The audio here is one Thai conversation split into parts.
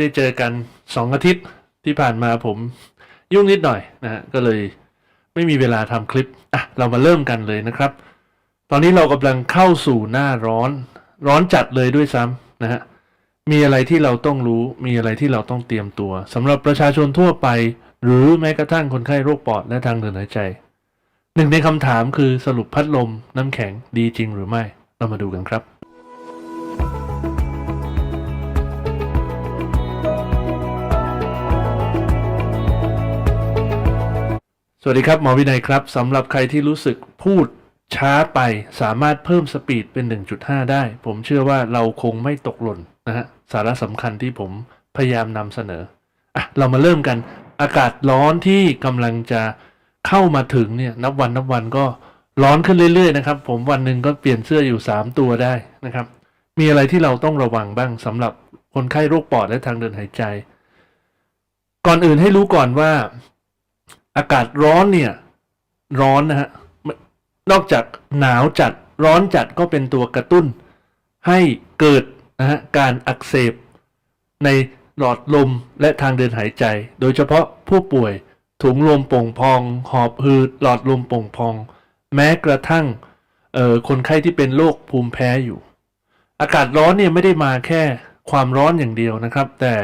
ได้เจอกันสองอาทิตย์ที่ผ่านมาผมยุ่งนิดหน่อยนะฮะก็เลยไม่มีเวลาทำคลิปอะเรามาเริ่มกันเลยนะครับ ตอนนี้เรากำลังเข้าสู่หน้าร้อน ร้อนจัดเลยด้วยซ้ำนะฮะมีอะไรที่เราต้องรู้ มีอะไรที่เราต้องเตรียมตัวสำหรับประชาชนทั่วไป หรือแม้กระทั่งคนไข้โรคปอดและทางเดินหายใจ หนึ่งในคำถามคือสรุปพัดลมน้ำแข็งดีจริงหรือไม่ เรามาดูกันครับ วัสดีครับหมอวินัยครับสำหรับใครที่รู้สึกพูดช้าไปสามารถเพิ่มสปีดเป็น 1.5 ได้ ผมเชื่อว่าเราคงไม่ตกหล่นนะฮะสาระสำคัญที่ผมพยายามนำเสนออะเรามาเริ่มกันอากาศร้อนที่กำลังจะเข้ามาถึงเนี่ยนับวันนับวันก็ร้อนขึ้นเรื่อยๆนะครับ ผมวันหนึ่งก็เปลี่ยนเสื้ออยู่ 3 ตัวได้นะครับ มีอะไรที่เราต้องระวังบ้างสำหรับคนไข้โรคปอดและทางเดินหายใจ ก่อนอื่นให้รู้ก่อนว่า อากาศร้อนเนี่ย ร้อนนะฮะนอกจากหนาวจัดร้อนจัดก็เป็นตัวกระตุ้น ให้เกิดนะฮะการอักเสบ ในหลอดลมและทางเดินหายใจ โดยเฉพาะผู้ป่วยถุงลมโป่งพอง หอบหืดหลอดลมโป่งพอง แม้กระทั่งคนไข้ที่เป็นโรคภูมิแพ้อยู่ อากาศร้อนเนี่ยไม่ได้มาแค่ความร้อนอย่างเดียวนะครับ แต่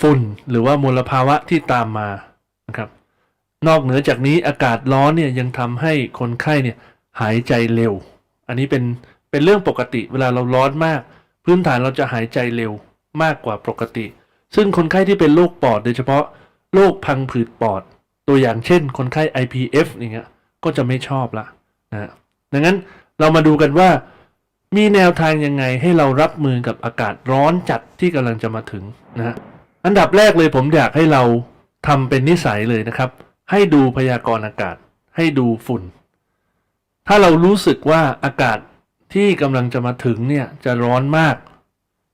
ฝุ่นหรือว่ามลภาวะที่ตามมา นะครับ นอกเหนือจากนี้อากาศร้อนเนี่ยยังทำให้คนไข้เนี่ยหายใจเร็ว อันนี้เป็นเป็นเรื่องปกติเวลาเราร้อนมาก พื้นฐานเราจะหายใจเร็วมากกว่าปกติ ซึ่งคนไข้ที่เป็นโรคปอด โดยเฉพาะโรคพังผืดปอด ตัวอย่างเช่น คนไข้ IPF อย่างเงี้ยก็จะไม่ชอบละนะฮะดังนั้นเรามาดูกันว่ามีแนวทางยังไงให้เรารับมือกับอากาศร้อนจัดที่กำลังจะมาถึงนะอันดับแรกเลยผมอยากให้เรา ทำเป็นนิสัยเลยนะครับ ให้ดูพยากรณ์อากาศ ให้ดูฝุ่น ถ้าเรารู้สึกว่าอากาศที่กำลังจะมาถึงเนี่ยจะร้อนมาก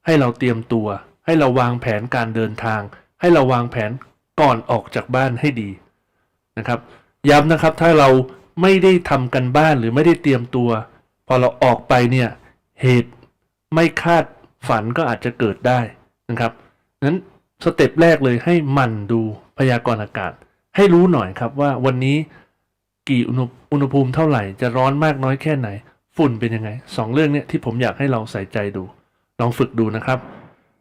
ให้เราเตรียมตัว ให้เราวางแผนการเดินทาง ให้เราวางแผนก่อนออกจากบ้านให้ดีนะครับ ย้ำนะครับถ้าเราไม่ได้ทำกันบ้านหรือไม่ได้เตรียมตัว พอเราออกไปเนี่ยเหตุไม่คาดฝันก็อาจจะเกิดได้นะครับนั้นสเต็ปแรกเลยให้มันดู ยากรณ์อากาศ ให้รู้หน่อยครับว่าวันนี้กี่อุณหภูมิเท่าไหร่จะร้อนมากน้อยแค่ไหน ฝุ่นเป็นยังไงสองเรื่องเนี้ยที่ผมอยากให้เราใส่ใจดู ลองฝึกดูนะครับ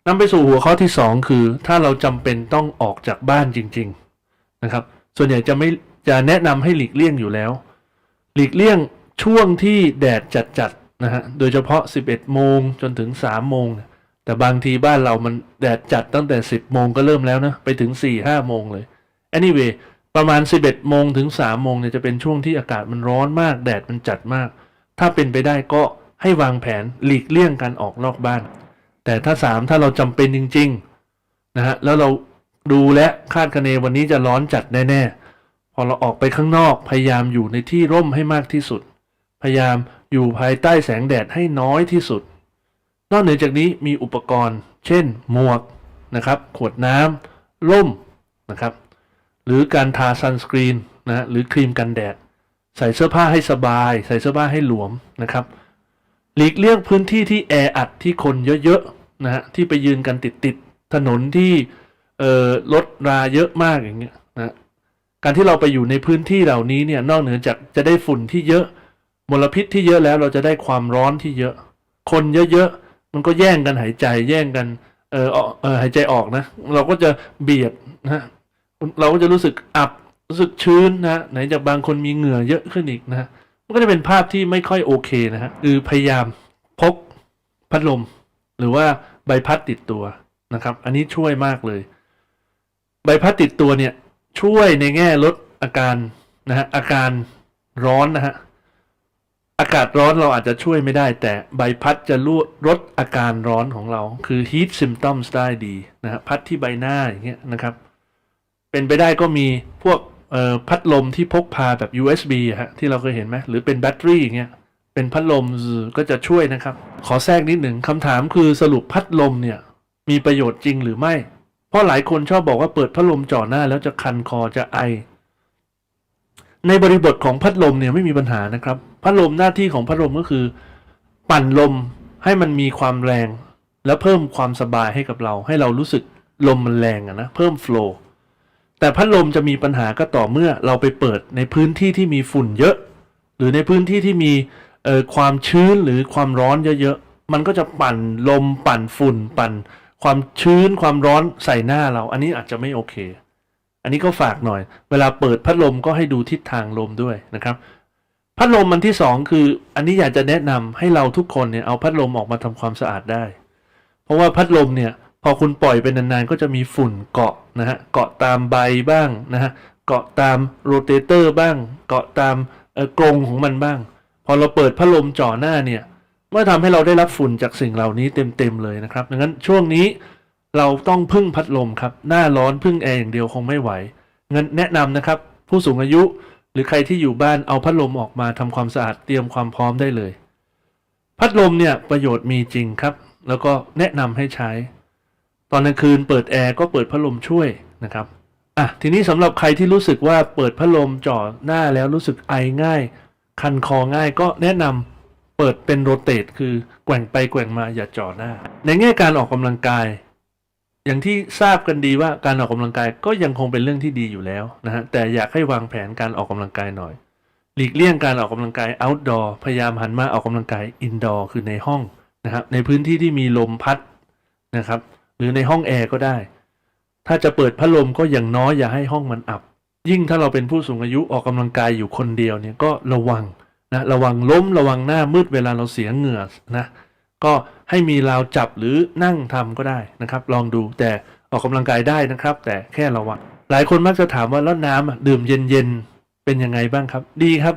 นำไปสู่หัวข้อที่สองคือ ถ้าเราจำเป็นต้องออกจากบ้านจริง ๆนะครับ ส่วนใหญ่จะไม่จะแนะนำให้หลีกเลี่ยงอยู่แล้ว หลีกเลี่ยงช่วงที่แดดจัดๆนะฮะโดยเฉพาะ 11 โมงจนถึง 3 โมงเนี่ย แต่บางทีบ้านเรามันแดดจัดตั้งแต่ 10 โมงก็เริ่มแล้วนะ ไปถึง 4 5 โมงเลย anyway ประมาณ 11 โมงถึง 3 โมงเนี่ยจะเป็นช่วงที่อากาศมันร้อนมาก แดดมันจัดมาก ถ้าเป็นไปได้ก็ให้วางแผนหลีกเลี่ยงการออกนอกบ้าน แต่ถ้า 3 ถ้าเราจำเป็นจริงๆนะฮะแล้วเราดูและคาดคะเนวันนี้จะร้อนจัดแน่ๆ พอเราออกไปข้างนอกพยายามอยู่ในที่ร่มให้มากที่สุด พยายามอยู่ภายใต้แสงแดดให้น้อยที่สุด นอกเหนือจากนี้มีอุปกรณ์ เช่น หมวกนะครับ ขวดน้ำร่มนะครับ หรือการทาซันสกรีนนะฮะหรือครีมกันแดด ใส่เสื้อผ้าให้สบาย ใส่เสื้อผ้าให้หลวมนะครับ หลีกเลี่ยงพื้นที่ที่แออัดที่คนเยอะๆนะฮะที่ไปยืนกันติดๆถนนที่เอ่อรถราเยอะมากอย่างเงี้ยนะการที่เราไปอยู่ในพื้นที่เหล่านี้เนี่ยนอกเหนือจากจะได้ฝุ่นที่เยอะมลพิษที่เยอะแล้วเราจะได้ความร้อนที่เยอะ คนเยอะๆ มันก็แย่งกันหายใจแย่งกันเออออกเออหายใจออกนะ เราก็จะเบียดนะฮะเราก็จะรู้สึกอับรู้สึกชื้นนะไหนจากบางคนมีเหงื่อเยอะขึ้นอีกนะฮะมันก็จะเป็นภาพที่ไม่ค่อยโอเคนะฮะคือพยายามพกพัดลม หรือว่าใบพัดติดตัวนะครับ อันนี้ช่วยมากเลย ใบพัดติดตัวเนี่ยช่วยในแง่ลดอาการนะฮะอาการร้อนนะฮะ อากาศร้อนเราอาจจะช่วยไม่ได้ แต่ใบพัดจะลดลดอาการร้อนของเรา คือ heat symptoms ได้ดีนะฮะพัดที่ใบหน้าอย่างเงี้ยนะครับ เป็นไปได้ก็มีพวกพัดลมที่พกพาแบบ USB อะฮะที่เราเคยเห็นไหมหรือเป็นแบตเตอรี่อย่างเงี้ยเป็นพัดลมก็จะช่วยนะครับ ขอแทรกนิดหนึ่งคำถามคือสรุปพัดลมเนี่ย มีประโยชน์จริงหรือไม่ เพราะหลายคนชอบบอกว่าเปิดพัดลมจ่อหน้าแล้วจะคันคอจะไอ ในบริบทของพัดลมเนี่ยไม่มีปัญหานะครับ พัดลมหน้าที่ของพัดลมก็คือ ปั่นลมให้มันมีความแรง แล้วเพิ่มความสบายให้กับเรา ให้เรารู้สึกลมมันแรงอะนะเพิ่มโฟลว์แต่พัดลมจะมีปัญหาก็ต่อเมื่อเราไปเปิดในพื้นที่ที่มีฝุ่นเยอะ หรือในพื้นที่ที่มีความชื้นหรือความร้อนเยอะๆ มันก็จะปั่นลมปั่นฝุ่น ปั่นความชื้นความร้อนใส่หน้าเรา อันนี้อาจจะไม่โอเค อันนี้ก็ฝากหน่อย เวลาเปิดพัดลมก็ให้ดูทิศทางลมด้วยนะครับ พัดลมมันที่สองคือ อันนี้อยากจะแนะนำให้เราทุกคนเนี่ยเอาพัดลมออกมาทำความสะอาดได้ เพราะว่าพัดลมเนี่ยพอคุณปล่อยไปนานๆก็จะมีฝุ่นเกาะนะฮะเกาะตามใบบ้างนะฮะเกาะตามโรเตเตอร์บ้าง เกาะตามกรงของมันบ้าง พอเราเปิดพัดลมจ่อหน้าเนี่ยเมื่อทำให้เราได้รับฝุ่นจากสิ่งเหล่านี้เต็มๆเลยนะครับดังนั้นช่วงนี้เราต้องพึ่งพัดลมครับ หน้าร้อนพึ่งแอร์อย่างเดียวคงไม่ไหวงั้นแนะนำนะครับ ผู้สูงอายุ หรือใครที่อยู่บ้านเอาพัดลมออกมาทำความสะอาดเตรียมความพร้อมได้เลย พัดลมเนี่ยประโยชน์มีจริงครับ แล้วก็แนะนำให้ใช้ ตอนกลางคืนเปิดแอร์ก็เปิดพัดลมช่วยนะครับอะทีนี้สำหรับใครที่รู้สึกว่าเปิดพัดลมจ่อหน้าแล้วรู้สึกไอง่าย คันคอง่ายก็แนะนำเปิดเป็นโรเตทคือแกว่งไปแกว่งมาอย่าจ่อหน้า ในแง่การออกกำลังกาย อย่างที่ทราบกันดีว่าการออกกำลังกายก็ยังคงเป็นเรื่องที่ดีอยู่แล้วนะฮะแต่อยากให้วางแผนการออกกำลังกายหน่อย หลีกเลี่ยงการออกกำลังกาย outdoor พยายามหันมาออกกำลังกาย indoor คือในห้องนะครับในพื้นที่ที่มีลมพัดนะครับ หรือในห้องแอร์ก็ได้ ถ้าจะเปิดพัดลมก็อย่างน้อยอย่าให้ห้องมันอับ ยิ่งถ้าเราเป็นผู้สูงอายุออกกำลังกายอยู่คนเดียวเนี่ยก็ระวังนะระวังล้มระวังหน้ามืดเวลาเราเสียเหงื่อนะ ก็ให้มีราวจับหรือนั่งทำก็ได้นะครับ ลองดูแต่ออกกำลังกายได้นะครับ แต่แค่ระวังหลายคนมักจะถามว่าแล้วน้ำอะดื่มเย็นๆเป็นยังไงบ้างครับ ดีครับ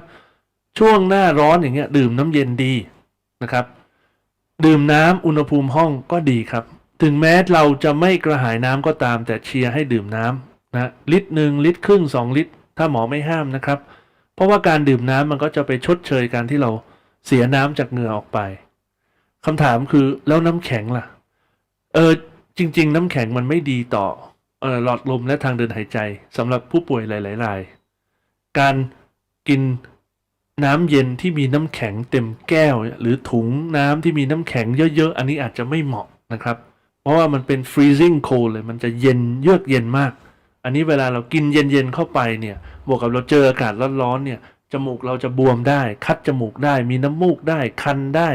ช่วงหน้าร้อนอย่างเงี้ย ดื่มน้ำเย็นดีนะครับ ดื่มน้ำอุณหภูมิห้องก็ดีครับ ถึงแม้เราจะไม่กระหายน้ำก็ตาม แต่เชียร์ให้ดื่มน้ำนะลิตรหนึ่งลิตรครึ่งสองลิตร ถ้าหมอไม่ห้ามนะครับ เพราะว่าการดื่มน้ำมันก็จะไปชดเชยการที่เราเสียน้ำจากเหงื่อออกไป คำถามคือแล้วน้ำแข็งล่ะ เออจริง ๆ น้ำแข็งมันไม่ดีต่อเออหลอดลมและทางเดินหายใจสำหรับผู้ป่วยหลายๆราย การกินน้ำเย็นที่มีน้ำแข็งเต็มแก้ว หรือถุงน้ำที่มีน้ำแข็งเยอะ ๆ อันนี้อาจจะไม่เหมาะนะครับ เพราะว่ามันเป็น freezing cold เลยมันจะเย็นเยือกเย็นมาก อันนี้เวลาเรากินเย็น ๆ เข้าไปเนี่ยบวกกับเราเจออากาศร้อนๆเนี่ยจมูกเราจะบวมได้ คัดจมูกได้ มีน้ำมูกได้คันได้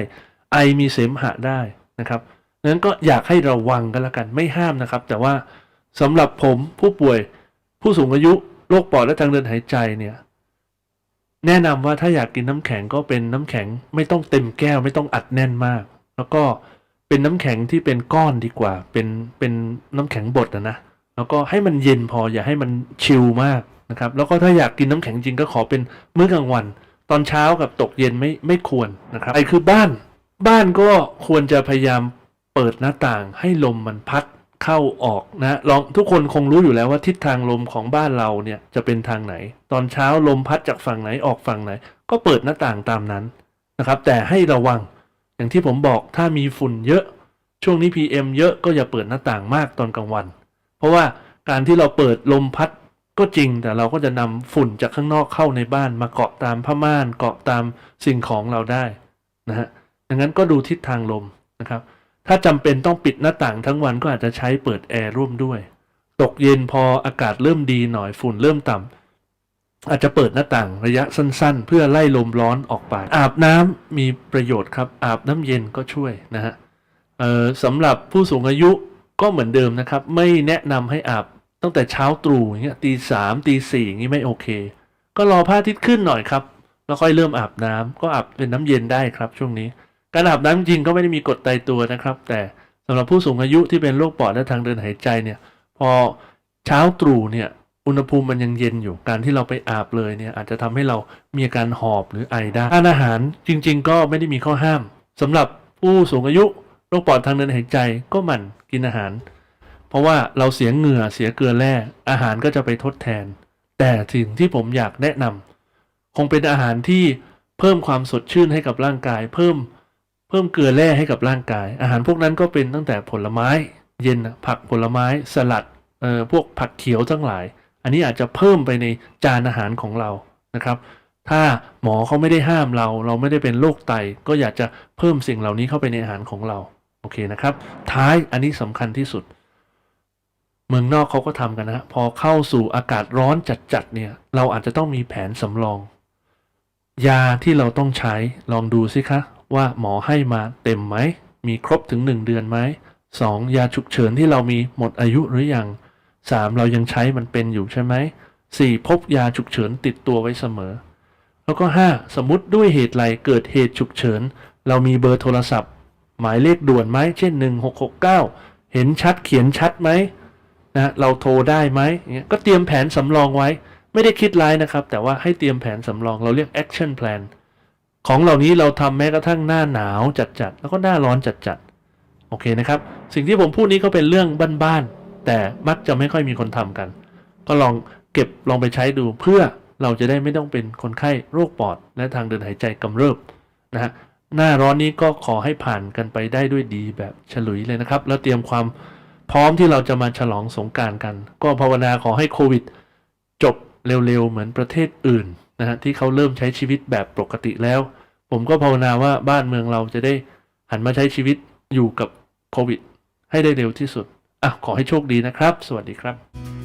ไอมีเสมหะได้นะครับนั้นก็อยากให้ระวังกันละกันไม่ห้ามนะครับ แต่ว่าสำหรับผมผู้ป่วยผู้สูงอายุโรคปอดและทางเดินหายใจเนี่ยแนะนำว่าถ้าอยากกินน้ำแข็งก็เป็นน้ำแข็งไม่ต้องเต็มแก้วไม่ต้องอัดแน่นมาก แล้วก็เป็นน้ำแข็งที่เป็นก้อนดีกว่า เป็นเป็นน้ำแข็งบดนะนะแล้วก็ให้มันเย็นพออย่าให้มันชิลมากนะครับแล้วก็ถ้าอยากกินน้ำแข็งจริงก็ขอเป็นมื้อกลางวัน ตอนเช้ากับตกเย็นไม่ไม่ควรนะครับไอคือบ้าน บ้านก็ควรจะพยายามเปิดหน้าต่างให้ลมมันพัดเข้าออกนะลองทุกคนคงรู้อยู่แล้วว่าทิศทางลมของบ้านเราเนี่ยจะเป็นทางไหน ตอนเช้าลมพัดจากฝั่งไหนออกฝั่งไหน ก็เปิดหน้าต่างตามนั้นนะครับ แต่ให้ระวัง อย่างที่ผมบอกถ้ามีฝุ่นเยอะ ช่วงนี้ PM เยอะก็อย่าเปิดหน้าต่างมากตอนกลางวัน เพราะว่าการที่เราเปิดลมพัดก็จริง แต่เราก็จะนำฝุ่นจากข้างนอกเข้าในบ้าน มาเกาะตามผ้าม่านเกาะตามสิ่งของเราได้นะฮะ ดังนั้นก็ดูทิศทางลมนะครับ ถ้าจำเป็นต้องปิดหน้าต่างทั้งวันก็อาจจะใช้เปิดแอร์ร่วมด้วย ตกเย็นพออากาศเริ่มดีหน่อยฝุ่นเริ่มต่ำอาจจะเปิดหน้าต่างระยะสั้น ๆ เพื่อไล่ลมร้อนออกไป อาบน้ำมีประโยชน์ครับ อาบน้ำเย็นก็ช่วยนะฮะสำหรับผู้สูงอายุก็เหมือนเดิมนะครับ ไม่แนะนำให้อาบตั้งแต่เช้าตรู่อย่างเงี้ยตีสามตีสี่อย่างงี้ไม่โอเค ก็รอพระอาทิตย์ขึ้นหน่อยครับ แล้วค่อยเริ่มอาบน้ำก็อาบเป็นน้ำเย็นได้ครับช่วงนี้ การอาบน้ำจริงก็ไม่ได้มีกฎตายตัวนะครับ แต่สำหรับผู้สูงอายุที่เป็นโรคปอดและทางเดินหายใจเนี่ย พอเช้าตรู่เนี่ยอุณหภูมิมันยังเย็นอยู่การที่เราไปอาบเลยเนี่ยอาจจะทำให้เรามีอาการหอบหรือไอได้ทานอาหารจริง ๆ ก็ไม่ได้มีข้อห้ามสำหรับผู้สูงอายุโรคปอดทางเดินหายใจก็หมั่นกินอาหาร เพราะว่าเราเสียเหงื่อเสียเกลือแร่อาหารก็จะไปทดแทน แต่สิ่งที่ผมอยากแนะนำคงเป็นอาหารที่เพิ่มความสดชื่นให้กับร่างกายเพิ่ม เพิ่มเกลือแร่ให้กับร่างกาย อาหารพวกนั้นก็เป็นตั้งแต่ผลไม้ เย็นผักผลไม้สลัดเอ่อพวกผักเขียวทั้งหลาย อันนี้อาจจะเพิ่มไปในจานอาหารของเรานะครับ ถ้าหมอเขาไม่ได้ห้ามเรา เราไม่ได้เป็นโรคไต ก็อยากจะเพิ่มสิ่งเหล่านี้เข้าไปในอาหารของเราโอเคนะครับ ท้ายอันนี้สำคัญที่สุด เมืองนอกเขาก็ทำกันนะฮะพอเข้าสู่อากาศร้อนจัดๆเนี่ยเราอาจจะต้องมีแผนสำรอง ยาที่เราต้องใช้ลองดูสิคะ ว่าหมอให้มาเต็มไหม มีครบถึง 1 เดือนไหม 2. ยาฉุกเฉินที่เรามีหมดอายุหรือยัง 3. เรายังใช้มันเป็นอยู่ใช่ไหม 4. พบยาฉุกเฉินติดตัวไว้เสมอ แล้วก็ 5. สมมติด้วยเหตุไรเกิดเหตุฉุกเฉิน เรามีเบอร์โทรศัพท์ หมายเลขด่วนไหมเช่น 1669 เห็นชัดเขียนชัดไหมนะเราโทรได้ไหมเงี้ยก็เตรียมแผนสำรองไว้ ไม่ได้คิดร้ายนะครับ แต่ว่าให้เตรียมแผนสำรองเราเรียก action plan ของเหล่านี้เราทำแม้กระทั่งหน้าหนาวจัดๆแล้วก็หน้าร้อนจัดๆโอเคนะครับ สิ่งที่ผมพูดนี้ก็เป็นเรื่องบ้านๆแต่มักจะไม่ค่อยมีคนทำกัน ก็ลองเก็บลองไปใช้ดูเพื่อเราจะได้ไม่ต้องเป็นคนไข้โรคปอด และทางเดินหายใจกำเริบนะฮะหน้าร้อนนี้ก็ขอให้ผ่านกันไปได้ด้วยดีแบบฉลุยเลยนะครับ แล้วเตรียมความพร้อมที่เราจะมาฉลองสงการกัน ก็ภาวนาขอให้โควิด จบเร็วๆเหมือนประเทศอื่น นะฮะที่เขาเริ่มใช้ชีวิตแบบปกติแล้ว ผมก็ภาวนาว่าบ้านเมืองเราจะได้หันมาใช้ชีวิตอยู่กับโควิด ให้ได้เร็วที่สุดอะขอให้โชคดีนะครับ สวัสดีครับ